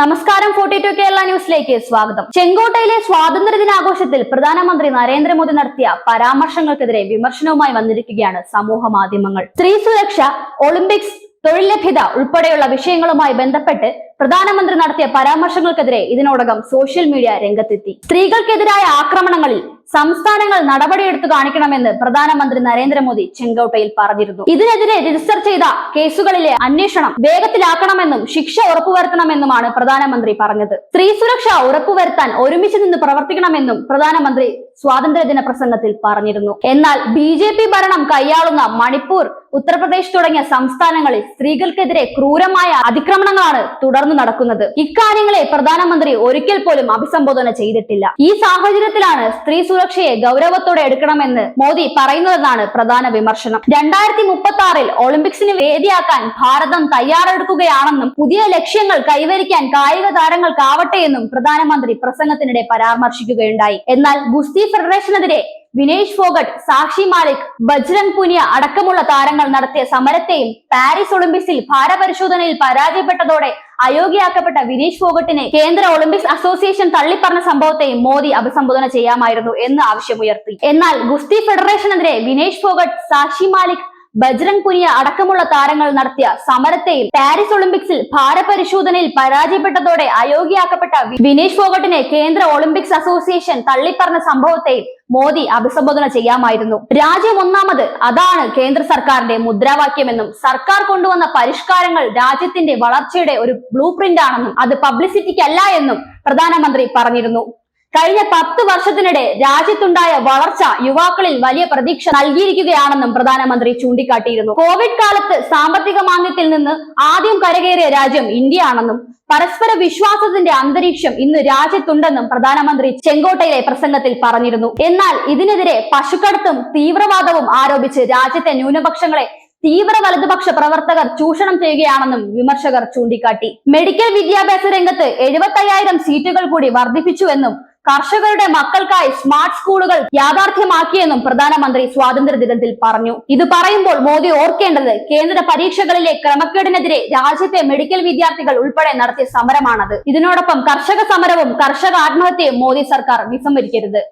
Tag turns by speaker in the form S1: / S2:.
S1: നമസ്കാരം forty to Kerala ന്യൂസിലേക്ക് സ്വാഗതം. ചെങ്കോട്ടയിലെ സ്വാതന്ത്ര്യ ദിനാഘോഷത്തിൽ പ്രധാനമന്ത്രി നരേന്ദ്രമോദി നടത്തിയ പരാമർശങ്ങൾക്കെതിരെ വിമർശനവുമായി വന്നിരിക്കുകയാണ് സമൂഹ മാധ്യമങ്ങൾ. സ്ത്രീ സുരക്ഷ ഒളിമ്പിക്സ് തൊഴിൽ ലഭ്യത ഉൾപ്പെടെയുള്ള വിഷയങ്ങളുമായി ബന്ധപ്പെട്ട് പ്രധാനമന്ത്രി നടത്തിയ പരാമർശങ്ങൾക്കെതിരെ ഇതിനോടകം സോഷ്യൽ മീഡിയ രംഗത്തെത്തി. സ്ത്രീകൾക്കെതിരായ ആക്രമണങ്ങളിൽ സംസ്ഥാനങ്ങൾ നടപടി എടുത്തു കാണിക്കണമെന്ന് പ്രധാനമന്ത്രി നരേന്ദ്രമോദി ചെങ്കോട്ടയിൽ പറഞ്ഞിരുന്നു. ഇതിനെതിരെ രജിസ്റ്റർ ചെയ്ത കേസുകളിലെ അന്വേഷണം വേഗത്തിലാക്കണമെന്നും ശിക്ഷ ഉറപ്പുവരുത്തണമെന്നുമാണ് പ്രധാനമന്ത്രി പറഞ്ഞത്. സ്ത്രീ സുരക്ഷ ഉറപ്പുവരുത്താൻ ഒരുമിച്ച് നിന്ന് പ്രവർത്തിക്കണമെന്നും പ്രധാനമന്ത്രി സ്വാതന്ത്ര്യദിന പ്രസംഗത്തിൽ പറഞ്ഞിരുന്നു. എന്നാൽ ബി ജെ പി ഭരണം കൈയാളുന്ന മണിപ്പൂർ ഉത്തർപ്രദേശ് തുടങ്ങിയ സംസ്ഥാനങ്ങളിൽ സ്ത്രീകൾക്കെതിരെ ക്രൂരമായ അതിക്രമണങ്ങളാണ് തുടർന്നു നടക്കുന്നത്. ഇക്കാര്യങ്ങളെ പ്രധാനമന്ത്രി ഒരിക്കൽ പോലും അഭിസംബോധന ചെയ്തിട്ടില്ല. ഈ സാഹചര്യത്തിലാണ് സ്ത്രീ സുരക്ഷയെ ഗൗരവത്തോടെ എടുക്കണമെന്ന് മോദി പറയുന്നതെന്നാണ് പ്രധാന വിമർശനം. രണ്ടായിരത്തി മുപ്പത്തി ആറിൽ ഒളിമ്പിക്സിന് വേദിയാക്കാൻ ഭാരതം തയ്യാറെടുക്കുകയാണെന്നും പുതിയ ലക്ഷ്യങ്ങൾ കൈവരിക്കാൻ കായിക താരങ്ങൾക്കാവട്ടെ എന്നും പ്രധാനമന്ത്രി പ്രസംഗത്തിനിടെ പരാമർശിക്കുകയുണ്ടായി. എന്നാൽ ഗുസ്തി ഫെഡറേഷനെതിരെ വിനേഷ് ഫോഗട്ട് സാക്ഷി മാലിക് ബജ്രംഗ് പുനിയ അടക്കമുള്ള താരങ്ങൾ നടത്തിയ സമരത്തെയും പാരീസ് ഒളിമ്പിക്സിൽ ഭാരപരിശോധനയിൽ പരാജയപ്പെട്ടതോടെ അയോഗ്യയാക്കപ്പെട്ട വിനേഷ് ഫോഗട്ടിനെ കേന്ദ്ര ഒളിമ്പിക്സ് അസോസിയേഷൻ തള്ളിപ്പറഞ്ഞ സംഭവത്തെയും മോദി അഭിസംബോധന ചെയ്യാമായിരുന്നു എന്ന് ആവശ്യമുയർത്തി. എന്നാൽ ഗുസ്തി ഫെഡറേഷനെതിരെ വിനേഷ് ഫോഗട്ട് സാക്ഷി മാലിക് ബജ്രംഗ് പുനിയ അടക്കമുള്ള താരങ്ങൾ നടത്തിയ സമരത്തെയും പാരീസ് ഒളിമ്പിക്സിൽ ഭാരപരിശോധനയിൽ പരാജയപ്പെട്ടതോടെ അയോഗ്യയാക്കപ്പെട്ട വിനീഷ് ഫോഗട്ടിനെ കേന്ദ്ര ഒളിമ്പിക്സ് അസോസിയേഷൻ തള്ളിപ്പറഞ്ഞ സംഭവത്തെയും മോദി അഭിസംബോധന ചെയ്യാമായിരുന്നു. രാജ്യം ഒന്നാമത് അതാണ് കേന്ദ്ര സർക്കാരിന്റെ മുദ്രാവാക്യമെന്നും സർക്കാർ കൊണ്ടുവന്ന പരിഷ്കാരങ്ങൾ രാജ്യത്തിന്റെ വളർച്ചയുടെ ഒരു ബ്ലൂ പ്രിന്റ് ആണെന്നും അത് പബ്ലിസിറ്റിക്കല്ല എന്നും പ്രധാനമന്ത്രി പറഞ്ഞിരുന്നു. കഴിഞ്ഞ പത്ത് വർഷത്തിനിടെ രാജ്യത്തുണ്ടായ വളർച്ച യുവാക്കളിൽ വലിയ പ്രതീക്ഷ നൽകിയിരിക്കുകയാണെന്നും പ്രധാനമന്ത്രി ചൂണ്ടിക്കാട്ടിയിരുന്നു. കോവിഡ് കാലത്ത് സാമ്പത്തിക മാന്ദ്യത്തിൽ നിന്ന് ആദ്യം കരകയറിയ രാജ്യം ഇന്ത്യ ആണെന്നും പരസ്പര വിശ്വാസത്തിന്റെ അന്തരീക്ഷം ഇന്ന് രാജ്യത്തുണ്ടെന്നും പ്രധാനമന്ത്രി ചെങ്കോട്ടയിലെ പ്രസംഗത്തിൽ പറഞ്ഞിരുന്നു. എന്നാൽ ഇതിനെതിരെ പശുക്കടത്തും തീവ്രവാദവും ആരോപിച്ച് രാജ്യത്തെ ന്യൂനപക്ഷങ്ങളെ തീവ്ര വലതുപക്ഷ പ്രവർത്തകർ ചൂഷണം ചെയ്യുകയാണെന്നും വിമർശകർ ചൂണ്ടിക്കാട്ടി. മെഡിക്കൽ വിദ്യാഭ്യാസ രംഗത്ത് എഴുപത്തയ്യായിരം സീറ്റുകൾ കൂടി വർദ്ധിപ്പിച്ചുവെന്നും കർഷകരുടെ മക്കൾക്കായി സ്മാർട്ട് സ്കൂളുകൾ യാഥാർത്ഥ്യമാക്കിയെന്നും പ്രധാനമന്ത്രി സ്വാതന്ത്ര്യ ദിനത്തിൽ പറഞ്ഞു. ഇത് പറയുമ്പോൾ മോദി ഓർക്കേണ്ടത് കേന്ദ്ര പരീക്ഷകളിലെ ക്രമക്കേടിനെതിരെ രാജ്യത്തെ മെഡിക്കൽ വിദ്യാർത്ഥികൾ ഉൾപ്പെടെ നടത്തിയ സമരമാണത്. ഇതിനോടൊപ്പം കർഷക സമരവും കർഷക ആത്മഹത്യയും മോദി സർക്കാർ വിസമ്മതിക്കരുത്.